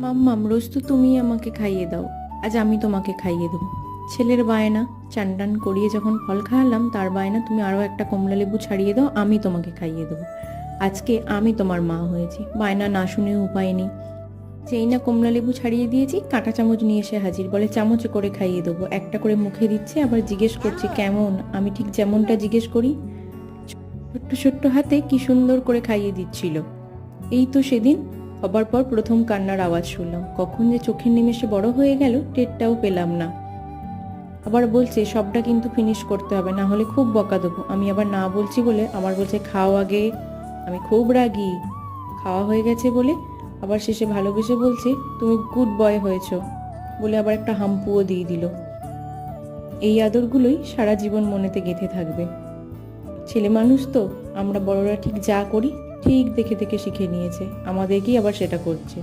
মাম্মাম রোজ তো তুমি আমাকে খাইয়ে দাও। আজ আমি তোমাকে খাইয়ে দেবো। ছেলের বায়না চান টান করিয়ে যখন ফল খাওয়ালাম, তার বায়না তুমি আরও একটা কমলা লেবু ছাড়িয়ে দাও, আমি তোমাকে খাইয়ে দেবো। আজকে আমি তোমার মা হয়েছি। বায়না না শুনে উপায় নেই। যেই না কমলা লেবু ছাড়িয়ে দিয়েছি, কাঁটা চামচ নিয়ে এসে হাজির। বলে চামচে করে খাইয়ে দেবো। একটা করে মুখে দিচ্ছে, আবার জিজ্ঞেস করছে, কেমন? আমি ঠিক যেমনটা জিজ্ঞেস করি? ছোট্ট ছোট্ট হাতে কি সুন্দর করে খাইয়ে দিচ্ছিল। এই তো সেদিন হবার পর প্রথম কান্নার আওয়াজ শুনলাম। কখন যে চোখের নিমেষে বড় হয়ে গেল, টেরটাও পেলাম না। আবার বলছে, সবটা কিন্তু ফিনিশ করতে হবে, না হলে খুব বকা দেবো। আমি আবার না বলছি বলে আমার বলছে, খাও আগে। আমি খুব রাগি। খাওয়া হয়ে গেছে বলে আবার শেষে ভালোবেসে বলছে, তুমি গুড বয় হয়েছো। বলে আবার একটা হাম্পুও দিয়ে দিল। এই আদরগুলোই সারা জীবন মনেতে গেঁথে থাকবে। ছেলে মানুষ তো, আমরা বড়রা ঠিক যা করি ঠিক দেখে দেখে শিখে নিয়েছে। আমাদেরকেই আবার সেটা করছে?